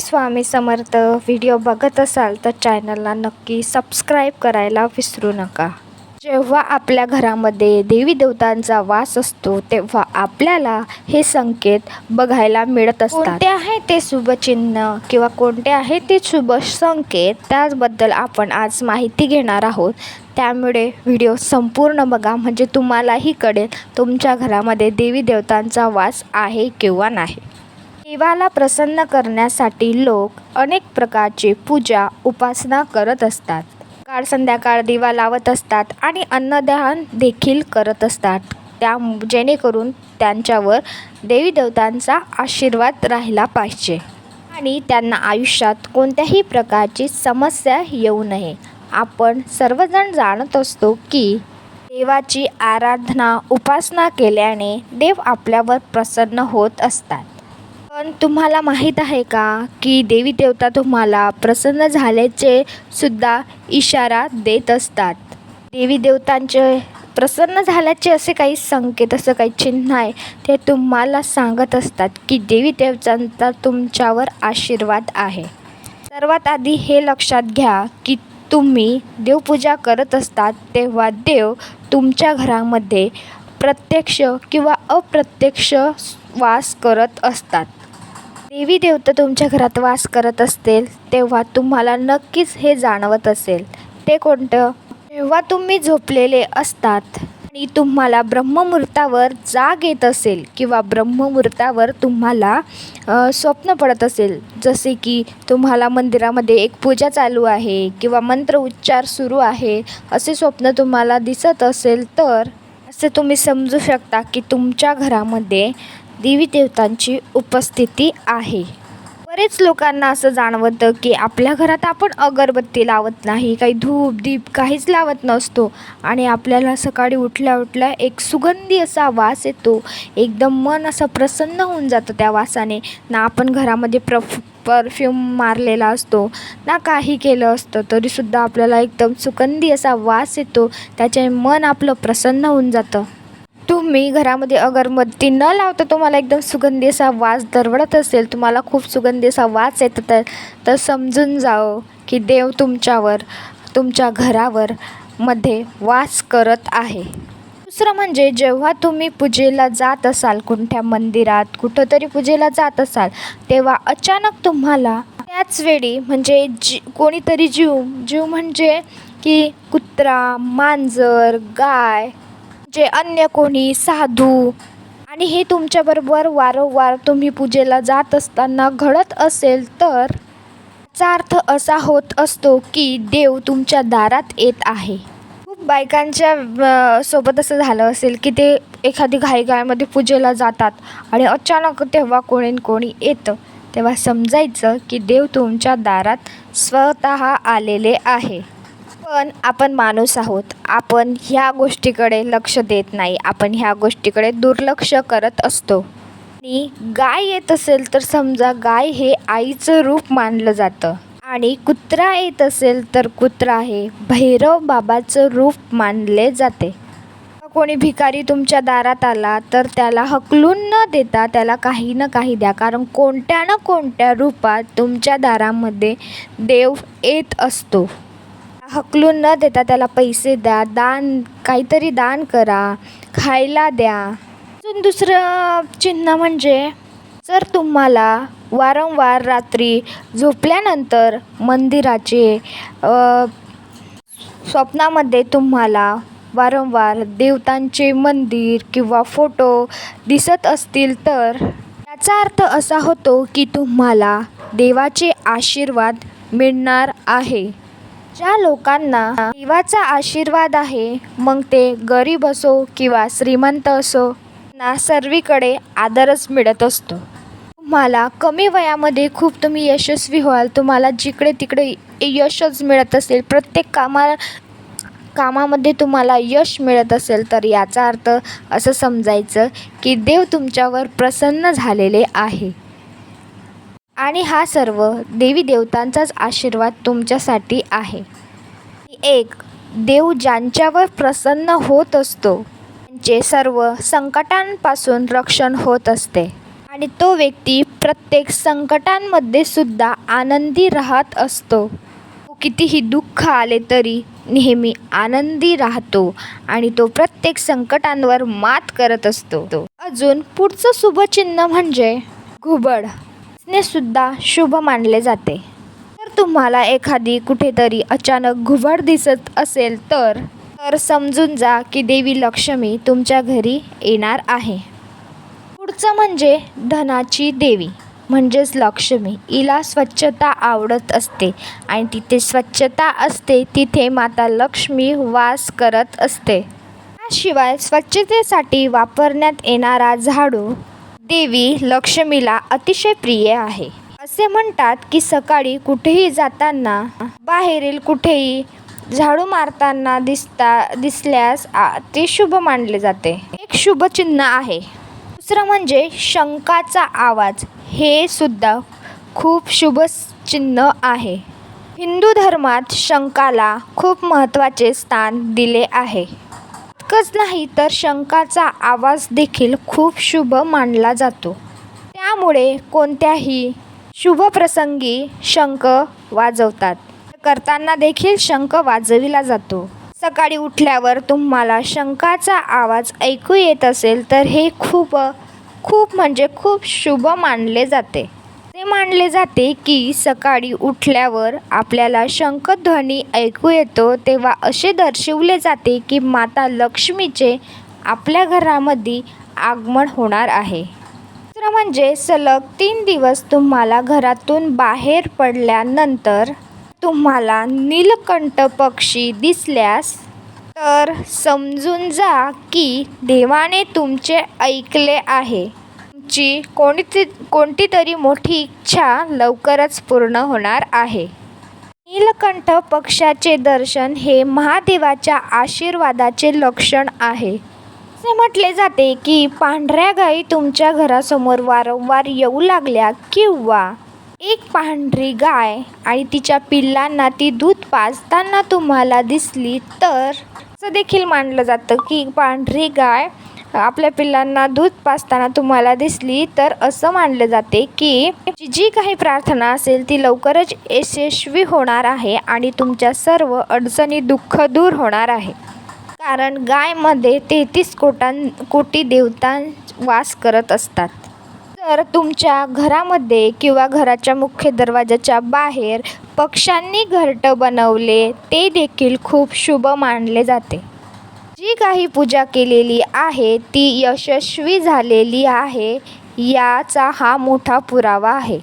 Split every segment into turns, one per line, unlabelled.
Swami Samarth video बघत असाल तर चॅनलला नक्की सबस्क्राईब करायला विसरू नका. जेव्हा आपल्या घरामध्ये देवी देवतांचा वास असतो तेव्हा आपल्याला हे संकेत बघायला मिळत असतात. कोणते आहे ते शुभचिन्ह किंवा कोणते आहे ते शुभ संकेत? त्याबद्दल आपण आज माहिती घेणार आहोत. त्यामुळे व्हिडिओ संपूर्ण बघा. म्हणजे तुम्हालाही कळेल तुमच्या घरामध्ये देवी देवतांचा वास आहे किंवा नाही. देवाला प्रसन्न करण्यासाठी लोक अनेक प्रकारचे पूजा उपासना करत असतात. काळ संध्याकाळ दिवा लावत असतात आणि अन्नदान देखील करत असतात. त्या जेणेकरून त्यांच्यावर देवी देवतांचा आशीर्वाद राहिला पाहिजे आणि त्यांना आयुष्यात कोणत्याही प्रकारची समस्या येऊ नये. आपण सर्वजण जाणत असतो की देवाची आराधना उपासना केल्याने देव आपल्यावर प्रसन्न होत असतात. पण तुम्हाला माहीत आहे का की देवी देवता तुम्हाला प्रसन्न झाल्याचे सुद्धा इशारा देत असतात. देवी देवतांचे प्रसन्न झाल्याचे असे काही संकेत असं काही चिन्ह आहे ते तुम्हाला सांगत असतात की देवी देवतांचा तुमच्यावर आशीर्वाद आहे. सर्वात आधी हे लक्षात घ्या की तुम्ही देवपूजा करत असतात तेव्हा देव तुमच्या घरामध्ये प्रत्यक्ष किंवा अप्रत्यक्ष वास करत असतात. देवी देवता तुमच्या घरात वास करत असतील तेव्हा तुम्हाला नक्कीच हे जाणवत असेल. ते कोणतं? जेव्हा तुम्ही झोपलेले असतात आणि तुम्हाला ब्रह्ममुहूर्तावर जाग येत असेल किंवा ब्रह्ममुहूर्तावर तुम्हाला स्वप्न पडत असेल. जसे की तुम्हाला मंदिरामध्ये एक पूजा चालू आहे किंवा मंत्र उच्चार सुरू आहे असे स्वप्न तुम्हाला दिसत असेल तर असे तुम्ही समजू शकता की तुमच्या घरामध्ये देवी देवतांची उपस्थिती आहे. बरेच लोकांना असं जाणवतं की आपल्या घरात आपण अगरबत्ती लावत नाही काही धूप दीप काहीच लावत नसतो आणि आपल्याला सकाळी उठल्या उठल्या एक सुगंधी असा वास येतो. एकदम मन असं प्रसन्न होऊन जातं त्या वासाने. ना आपण घरामध्ये प्रफ परफ्यूम मारलेला असतो ना काही केलं असतं तरीसुद्धा आपल्याला एकदम सुगंधी असा वास येतो. त्याचे मन आपलं प्रसन्न होऊन जातं. तुम्ही घरामध्ये अगरबत्ती न लावता तुम्हाला एकदम सुगंधी असा वास दरवळत असेल तुम्हाला खूप सुगंधी असा वास येत. तर तर समजून जाओ की देव तुमच्यावर तुमच्या घरावर मध्ये वास करत आहे. दुसरं म्हणजे जेव्हा तुम्ही पूजेला जात असाल कोणत्या मंदिरात कुठंतरी पूजेला जात असाल तेव्हा अचानक तुम्हाला त्याच वेळी म्हणजे जी कोणीतरी जीव जीव म्हणजे की कुत्रा मांजर गाय जे अन्य कोणी साधू आणि हे तुमच्याबरोबर वारंवार तुम्ही पूजेला जात असताना घडत असेल तर याचा अर्थ असा होत असतो की देव तुमच्या दारात येत आहे. खूप बायकांच्या सोबत असं झालं असेल की ते एखादी घाईघाईमध्ये पूजेला जातात आणि अचानक तेव्हा कोणी कोणी येतं. तेव्हा समजायचं की देव तुमच्या दारात स्वतः आलेले आहे. पण आपण माणूस आहोत. आपण ह्या गोष्टीकडे लक्ष देत नाही. आपण ह्या गोष्टीकडे दुर्लक्ष करत असतो. आणि गाय येत असेल तर समजा गाय हे आईचं रूप मानलं जातं. आणि कुत्रा येत असेल तर कुत्रा हे भैरव बाबाचं रूप मानले जाते. कोणी भिकारी तुमच्या दारात आला तर त्याला हकलून न देता त्याला काही ना काही द्या. कारण कोणत्या ना कोणत्या रूपात तुमच्या दारामध्ये देव येत असतो. हकलून न देता त्याला पैसे द्या दान काहीतरी दान करा खायला द्या. अजून दुसरं चिन्ह म्हणजे जर तुम्हाला वारंवार रात्री झोपल्यानंतर मंदिराचे स्वप्नामध्ये तुम्हाला वारंवार देवतांचे मंदिर किंवा फोटो दिसत असतील तर याचा अर्थ असा होतो की तुम्हाला देवाचे आशीर्वाद मिळणार आहे. ज्या लोकांना देवाचा आशीर्वाद आहे मग ते गरीब असो किंवा श्रीमंत असो ना सर्वीकडे आदरच मिळत असतो. तुम्हाला कमी वयामध्ये खूप तुम्ही यशस्वी व्हाल तुम्हाला जिकडे तिकडे यशच मिळत असेल प्रत्येक कामा कामामध्ये तुम्हाला यश मिळत असेल तर याचा अर्थ असं समजायचं की देव तुमच्यावर प्रसन्न झालेले आहे. आणि हा सर्व देवी देवतांचाच आशीर्वाद तुमच्यासाठी आहे. एक देव ज्यांच्यावर प्रसन्न होत असतो त्यांचे सर्व संकटांपासून रक्षण होत असते. आणि तो व्यक्ती प्रत्येक संकटांमध्ये सुद्धा आनंदी राहत असतो. तो कितीही दुःख आले तरी नेहमी आनंदी राहतो आणि तो प्रत्येक संकटांवर मात करत असतो. अजून पुढचं शुभचिन्ह म्हणजे घुबड. सुद्धा शुभ मानले जाते. जर तुम्हाला एखादी कुठेतरी अचानक घुबड दिसत असेल तर तर समजून जा की देवी लक्ष्मी तुमच्या घरी येणार आहे. पुढचं म्हणजे धनाची देवी म्हणजेच लक्ष्मी. हिला स्वच्छता आवडत असते आणि तिथे स्वच्छता असते तिथे माता लक्ष्मी वास करत असते. त्याशिवाय स्वच्छतेसाठी वापरण्यात येणारा झाडू देवी लक्ष्मीला अतिशय प्रिय आहे. असे म्हणतात की सकाळी कुठेही जाताना बाहेरील कुठेही झाडू मारताना दिसता दिसल्यास ते शुभ मानले जाते. एक शुभ चिन्ह आहे. दुसरं म्हणजे शंकाचा आवाज. हे सुद्धा खूप शुभ चिन्ह आहे. हिंदू धर्मात शंकाला खूप महत्त्वाचे स्थान दिले आहे. इतकंच नाही तर शंखाचा आवाज देखील खूप शुभ मानला जातो. त्यामुळे कोणत्याही शुभ प्रसंगी शंख वाजवतात. करताना देखील शंख वाजविला जातो. सकाळी उठल्यावर तुम्हाला शंखाचा आवाज ऐकू येत असेल तर हे खूप खूप म्हणजे खूप शुभ मानले जाते. असे मानले जाते की सकाळी उठल्यावर आपल्याला शंखध्वनी ऐकू येतो तेव्हा असे दर्शवले जाते की माता लक्ष्मीचे आपल्या घरामध्ये आगमन होणार आहे. दुसरं म्हणजे सलग तीन दिवस तुम्हाला घरातून बाहेर पडल्यानंतर तुम्हाला नीलकंठ पक्षी दिसल्यास तर समजून जा की देवाने तुमचे ऐकले आहे. तुमची कोणती कोणती तरी मोठी इच्छा लवकरच पूर्ण होणार आहे. नीलकंठ पक्षाचे दर्शन हे महादेवाच्या आशीर्वादाचे लक्षण आहे. असे म्हटले जाते की पांढऱ्या गायी तुमच्या घरासमोर वारंवार येऊ लागल्या किंवा एक पांढरी गाय आणि तिच्या पिल्लांना ती दूध पाजताना तुम्हाला दिसली तर असं देखील मानलं जातं की पांढरी गाय आपल्या पिल्लांना दूध पाजताना तुम्हाला दिसली तर असं मानले जाते की जी जी काही प्रार्थना असेल ती लवकरच यशस्वी होणार आहे आणि तुमच्या सर्व अडचणी दुःख दूर होणार आहे. कारण गायमध्ये तेहतीस कोटां कोटी देवता वास करत असतात. तर तुमच्या घरामध्ये किंवा घराच्या मुख्य दरवाजाच्या बाहेर पक्ष्यांनी घरटं बनवले ते देखील खूप शुभ मानले जाते. जी काही पूजा केलेली आहे ती यशस्वी झालेली आहे याचा हा मोठा पुरावा आहे.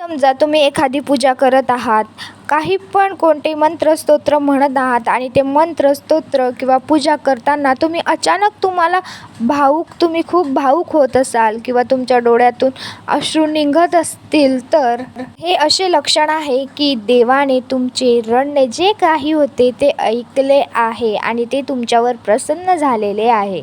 समजा तुम्ही एखादी पूजा करत आहात काही पण कोणते मंत्र स्तोत्र म्हणत आहात आणि ते मंत्र स्तोत्र किंवा पूजा करताना तुम्ही अचानक तुम्हाला भावूक तुम्ही खूप भावूक होत असाल किंवा तुमच्या डोळ्यातून अश्रू निघत असतील तर हे असे लक्षण आहे की देवाने तुमचे रडणे जे काही होते ते ऐकले आहे आणि ते तुमच्यावर प्रसन्न झालेले आहे.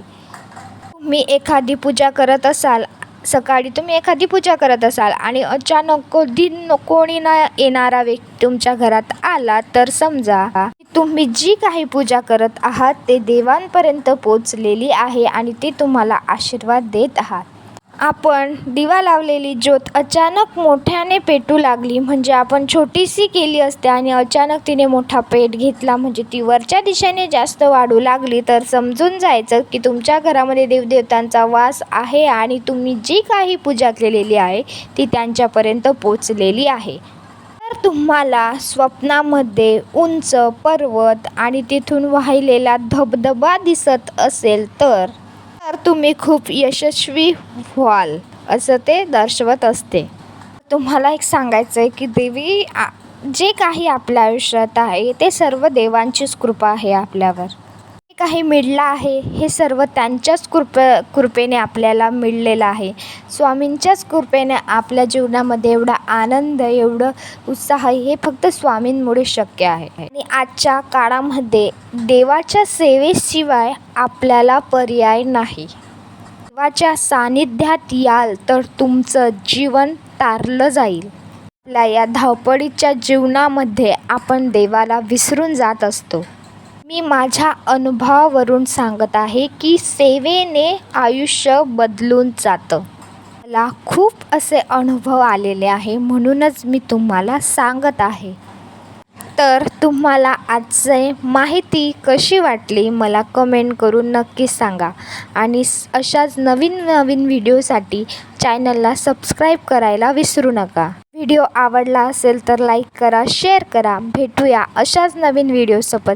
तुम्ही एखादी पूजा करत असाल सकाळी तुम्ही एखादी पूजा करत असाल आणि अचानक कधी कोणी न येणारा व्यक्ती तुमच्या घरात आला तर समजा तुम्ही जी काही पूजा करत आहात ते देवांपर्यंत पोचलेली आहे आणि ते तुम्हाला आशीर्वाद देत आहात. आपण दिवा लावलेली ज्योत अचानक मोठ्याने पेटू लागली. म्हणजे आपण छोटीशी केली असते आणि अचानक तिने मोठा पेट घेतला. म्हणजे ती वरच्या दिशेने जास्त वाढू लागली. तर समजून जायचं की तुमच्या घरामध्ये देवदेवतांचा वास आहे आणि तुम्ही जी काही पूजा केलेली आहे ती त्यांच्यापर्यंत पोचलेली आहे. तर तुम्हाला स्वप्नामध्ये उंच पर्वत आणि तिथून वाहिलेला धबधबा दिसत असेल तर तर तुम्ही खूप यशस्वी व्हाल असं ते दर्शवत असते. तुम्हाला एक सांगायचं आहे की देवी जे काही आपल्या आयुष्यात आहे ते सर्व देवांचीच कृपा आहे आपल्यावर. काही मिळलं आहे हे सर्व त्यांच्याच कृप कृपेने आपल्याला मिळलेलं आहे. स्वामींच्याच कृपेने आपल्या जीवनामध्ये एवढा आनंद एवढं उत्साह हे फक्त स्वामींमुळे शक्य आहे. आणि आजच्या काळामध्ये देवाच्या सेवेशिवाय आपल्याला पर्याय नाही. देवाच्या सानिध्यात याल तर तुमचं जीवन तारलं जाईल. आपल्या या धावपळीच्या जीवनामध्ये आपण देवाला विसरून जात असतो. मी माझ्या अनुभवावरून सांगत आहे की सेवेने आयुष्य बदलून जातं. मला खूप असे अनुभव आलेले आहे म्हणूनच मी तुम्हाला सांगत आहे. तर तुम्हाला आजचे माहिती कशी वाटली मला कमेंट करून नक्की सांगा. आणि अशाच नवीन नवीन व्हिडिओसाठी चॅनलला सबस्क्राईब करायला विसरू नका. व्हिडिओ आवडला असेल तर लाईक करा शेअर करा. भेटूया अशाच नवीन व्हिडिओसोबत.